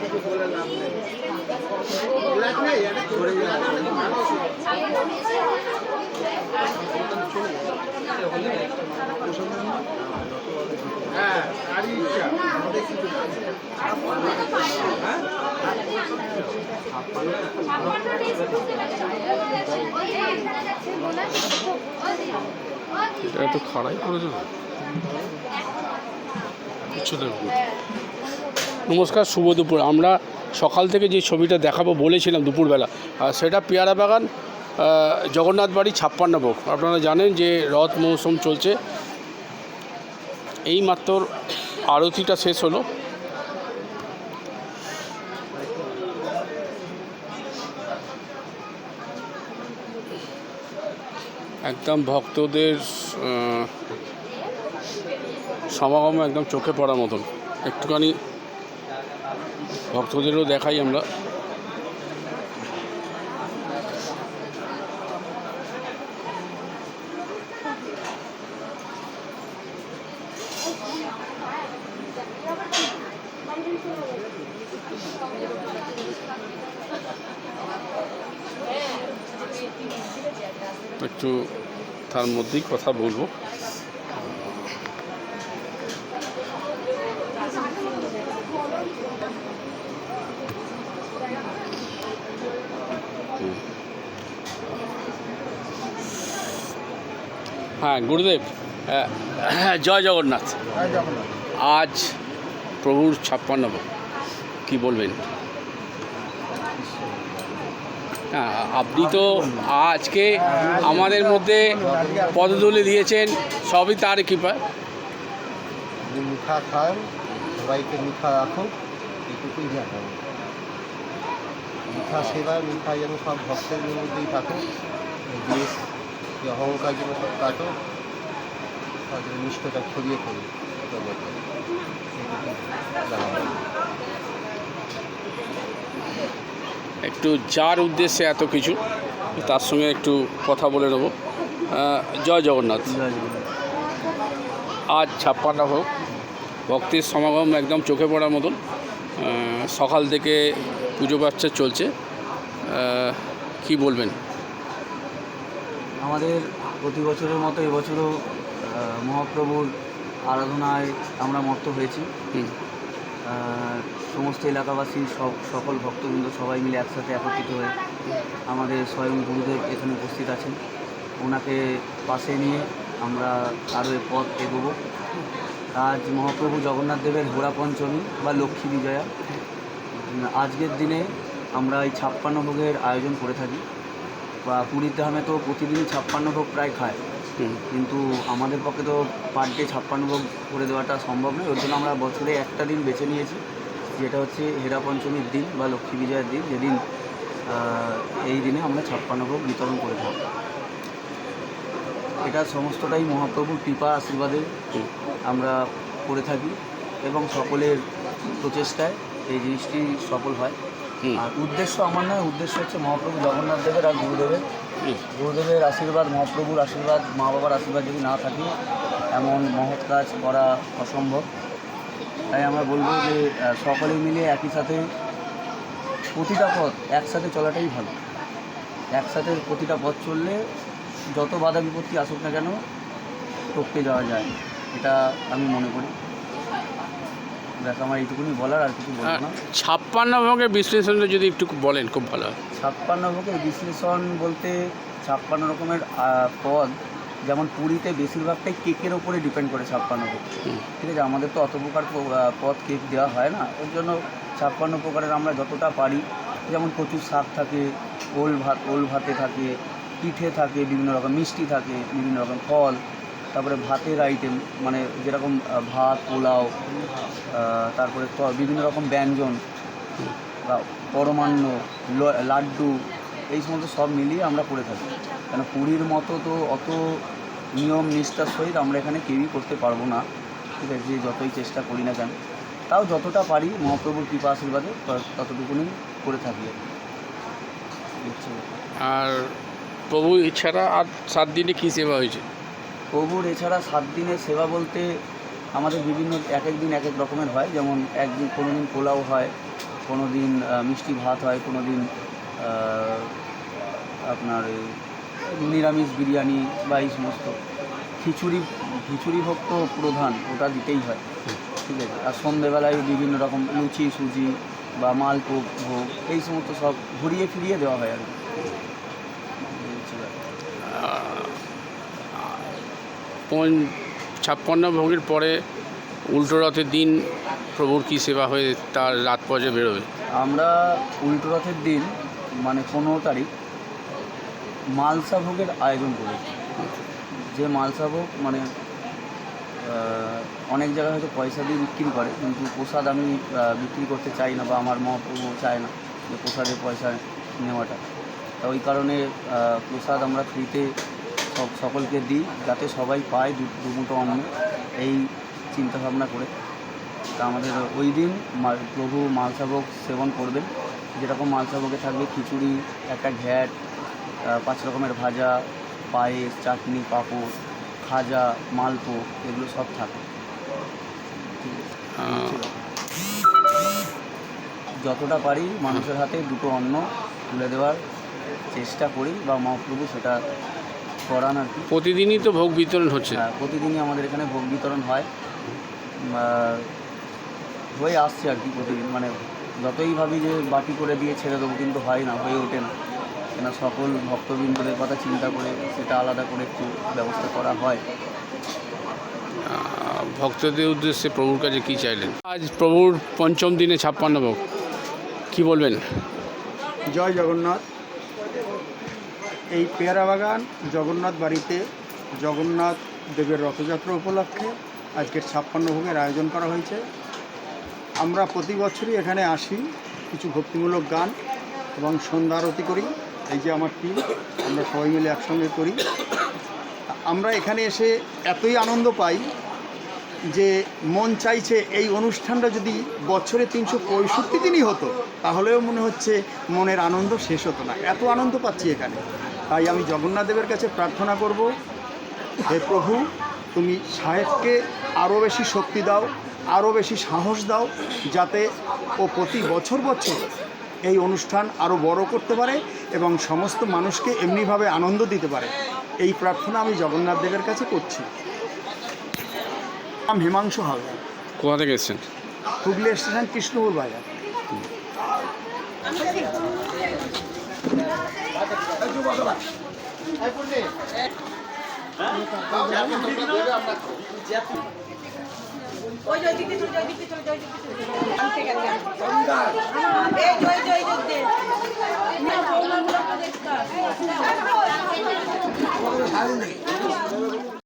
কিছু এটা করে এত খাড়াই কিছু দেখুন নমস্কার, শুভ দুপুর। আমরা সকাল থেকে যে ছবিটা দেখাবো বলেছিলাম দুপুরবেলা সেটা পেয়ারা বাগান জগন্নাথ বাড়ি, ছাপ্পান্ন ভোগ। আপনারা জানেন যে রথ মৌসুম চলছে। এই মাত্র আরতিটা শেষ হলো। একদম ভক্তদের সমাগম একদম চোখে পড়ার মতন। একটুখানি ভক্তদেরও দেখাই আমরা। একটু তার মধ্যেই কথা বলব। হ্যাঁ গুরুদেব জয় জগন্নাথ। আজ প্রভুর ছাপ্পান্ন কি বলবেন? হ্যাঁ আপনি তো আজকে আমাদের মধ্যে পদতুলি দিয়েছেন, সবই তার কৃপা। মিঠা সবাইকে রাখুন সেবা, মিঠা যেন সব ভক্তের মধ্যেই থাকুক যে অহংকার যেন সব কাটো তাদের নিষ্ঠতা ছড়িয়ে এইটুকুই একটু যার উদ্দেশ্যে এত কিছু তার সঙ্গে একটু কথা বলে নেব। জয় জগন্নাথ। আজ ছাপ্পান্ন হোক ভক্তের সমাগম একদম চোখে পড়ার মতন। সকাল থেকে পুজো বাচ্চা চলছে। কি বলবেন? আমাদের প্রতি বছরের মতো এবছরও মহাপ্রভুর আরাধনায় আমরা মত্ত হয়েছি। সমস্ত এলাকাবাসী সব সকল ভক্তবৃন্দ সবাই মিলে একসাথে একত্রিত হয়ে আমাদের স্বয়ং গুরুদেব এখানে উপস্থিত আছেন। ওনাকে পাশে নিয়ে আমরা আরও এ পথ এগোবো। আজ মহাপ্রভু জগন্নাথ দেবের ঘোড়া পঞ্চমী বা লক্ষ্মী বিজয়া। আজকের দিনে আমরা এই ছাপ্পান্ন ভোগের আয়োজন করে থাকি। বা পুরীর ধামে তো প্রতিদিনই ছাপ্পান্ন ভোগ প্রায় খায়। কিন্তু আমাদের পক্ষে তো পার ডে ছাপ্পান্ন ভোগ করে দেওয়াটা সম্ভব নয়। ওর জন্য আমরা বছরে একটা দিন বেছে নিয়েছি যেটা হচ্ছে হেরা পঞ্চমীর দিন বা লক্ষ্মী বিজয়ের দিন। যেদিন এই দিনে আমরা ছাপ্পান্ন ভোগ বিতরণ করে থাকি। এটা সমস্তটাই মহাপ্রভুর কৃপা আশীর্বাদে আমরা করে থাকি এবং সকলের প্রচেষ্টায় এই জিনিসটি সফল হয়। আর উদ্দেশ্য আমার নয় উদ্দেশ্য হচ্ছে মহাপ্রভু জগন্নাথ দেবের আর গুরুদেবের। গুরুদেবের আশীর্বাদ মহাপ্রভুর আশীর্বাদ মা বাবার আশীর্বাদ যদি না থাকে এমন মহৎ কাজ করা অসম্ভব। তাই আমরা বলব যে সকলে মিলে একই সাথে প্রতিটা পথ একসাথে চলাটাই ভালো। একসাথে প্রতিটা পথ চললে যত বাধা বিপত্তি আসুক না কেন টপকে যাওয়া যায়। এটা আমি মনে করি। দেখ আমার এইটুকুনি বলার আর কিছু বলব না। ছাপ্পান্ন ভোগের বিশ্লেষণটা যদি একটু বলেন খুব ভালো হয়। ছাপ্পান্ন ভোগের বিশ্লেষণ বলতে ছাপ্পান্ন রকমের আহ, পদ যেমন পুরীতে বেশিরভাগটাই কেকের ওপরে ডিপেন্ড করে ছাপ্পান্ন ভোগ। ঠিক আছে আমাদের তো অত প্রকার প- আহ, পদ কেক দেওয়া হয় না। ওর জন্য ছাপ্পান্ন প্রকারের আমরা যতটা পারি যেমন কচুর শাক থাকে ওল ভাত ওল ভাতে থাকে পিঠে থাকে বিভিন্ন রকম মিষ্টি থাকে বিভিন্ন রকম ফল তারপরে ভাতের আইটেম মানে যেরকম ভাত, পোলাও তারপরে বিভিন্ন রকম ব্যঞ্জন পরমান্ন লাড্ডু, এই সমস্ত সব মিলিয়ে আমরা করে থাকি। কেন, পুরীর মতো তো অত নিয়ম নিষ্ঠার সহিত আমরা এখানে কেউই করতে পারব না, ঠিক আছে, যে যতই চেষ্টা করি না কেন। তাও যতটা পারি, মহাপ্রভুর কৃপা আশীর্বাদে ততটুকুনি করে থাকি। আর প্রভু এছাড়া আর সাত দিনে কী সেবা হয়েছে? প্রভুর এছাড়া সাত দিনের সেবা বলতে আমাদের বিভিন্ন এক এক দিন এক এক রকমের হয়। যেমন একদিন কোনো দিন পোলাও হয়, কোনো দিন মিষ্টি ভাত হয়, কোনো দিন আপনার নিরামিষ বিরিয়ানি বা এই সমস্ত। খিচুড়ি খিচুড়ি ভোগ তো প্রধান, ওটা দিতেই হয়। ঠিক আছে? আর সন্ধেবেলায় বিভিন্ন রকম লুচি সুজি বা মালভোগ, ভোগ, এই সমস্ত সব ঘুরিয়ে ফিরিয়ে দেওয়া হয় আর কি এই হচ্ছে ব্যাপার। পঞ্চ ছাপ্পান্ন ভোগের পরে উল্টো রথের দিন প্রভুর কী সেবা হয়ে তার রাত পর্যায়ে বেরোবে? আমরা উল্টো রথের দিন মানে পনেরো তারিখ, মালসা ভোগের আয়োজন করেছি। যে মালসা ভোগ মানে অনেক জায়গায় হয়তো পয়সা দিয়ে বিক্রি করে, কিন্তু প্রসাদ আমি বিক্রি করতে চাই না বা আমার মহাপ্রভু চায় না যে প্রসাদের পয়সা নেওয়াটা। তা ওই কারণে প্রসাদ আমরা ফ্রিতে সব সকলকে দিই যাতে সবাই পায় দু দুমুটো অন্ন। এই চিন্তাভাবনা করে। তা আমাদের ওই দিন প্রভু মালসাভোগ সেবন করবেন। যেরকম মালসাভোগে থাকবে খিচুড়ি একটা ঘ্যাট পাঁচ রকমের ভাজা পায়েস চাটনি পাঁপড় খাজা মালপো এগুলো সব থাকে। যতটা পারি মানুষের হাতে দুটো অন্ন তুলে দেওয়ার চেষ্টা করি বা মহাপ্রভু সেটা করান আর কি। প্রতিদিনই তো ভোগ বিতরণ হচ্ছে। হ্যাঁ প্রতিদিনই আমাদের এখানে ভোগ বিতরণ হয়। হয়ে আসছে আর কি প্রতিদিন। মানে যতই ভাবি যে বাটি করে দিয়ে ছেড়ে দেবো কিন্তু হয় না হয়ে ওঠে না। কেন সকল ভক্তবৃন্দদের কথা চিন্তা করে সেটা আলাদা করে একটু ব্যবস্থা করা হয়। ভক্তদের উদ্দেশ্যে প্রভুর কাছে কী চাইলেন? আজ প্রভুর পঞ্চম দিনে ছাপ্পান্ন ভোগ। কী বলবেন? জয় জগন্নাথ। এই পেয়ারা বাগান জগন্নাথ বাড়িতে জগন্নাথ দেবের রথযাত্রা উপলক্ষে আজকের ছাপ্পান্ন ভোগের আয়োজন করা হয়েছে। আমরা প্রতি বছরই এখানে আসি, কিছু ভক্তিমূলক গান এবং সন্ধ্যা আরতি করি। এই যে আমার টিম আমরা সবাই মিলে একসঙ্গে করি। আমরা এখানে এসে এতই আনন্দ পাই যে মন চাইছে এই অনুষ্ঠানটা যদি বছরে তিনশো পঁয়ষট্টি দিনই হতো, তাহলেও মনে হচ্ছে মনের আনন্দ শেষ হতো না। এত আনন্দ পাচ্ছি এখানে। তাই আমি জগন্নাথদেবের কাছে প্রার্থনা করব হে প্রভু তুমি সাহেবকে আরও বেশি শক্তি দাও আরও বেশি সাহস দাও যাতে ও প্রতি বছর বছর এই অনুষ্ঠান আরও বড় করতে পারে এবং সমস্ত মানুষকে এমনিভাবে আনন্দ দিতে পারে। এই প্রার্থনা আমি জগন্নাথ দেবের কাছে করছি। নাম হিমাংশু হালদার। কোথা থেকে এসছেন? হুগলি স্টেশন কৃষ্ণপুর বাজার। ওই জয় দিকে চলে জয় দিকে চলে জয় দিকে চলে আনতে গেল এই জয় জয় জয় দে না বৌমা গুলো দেখতা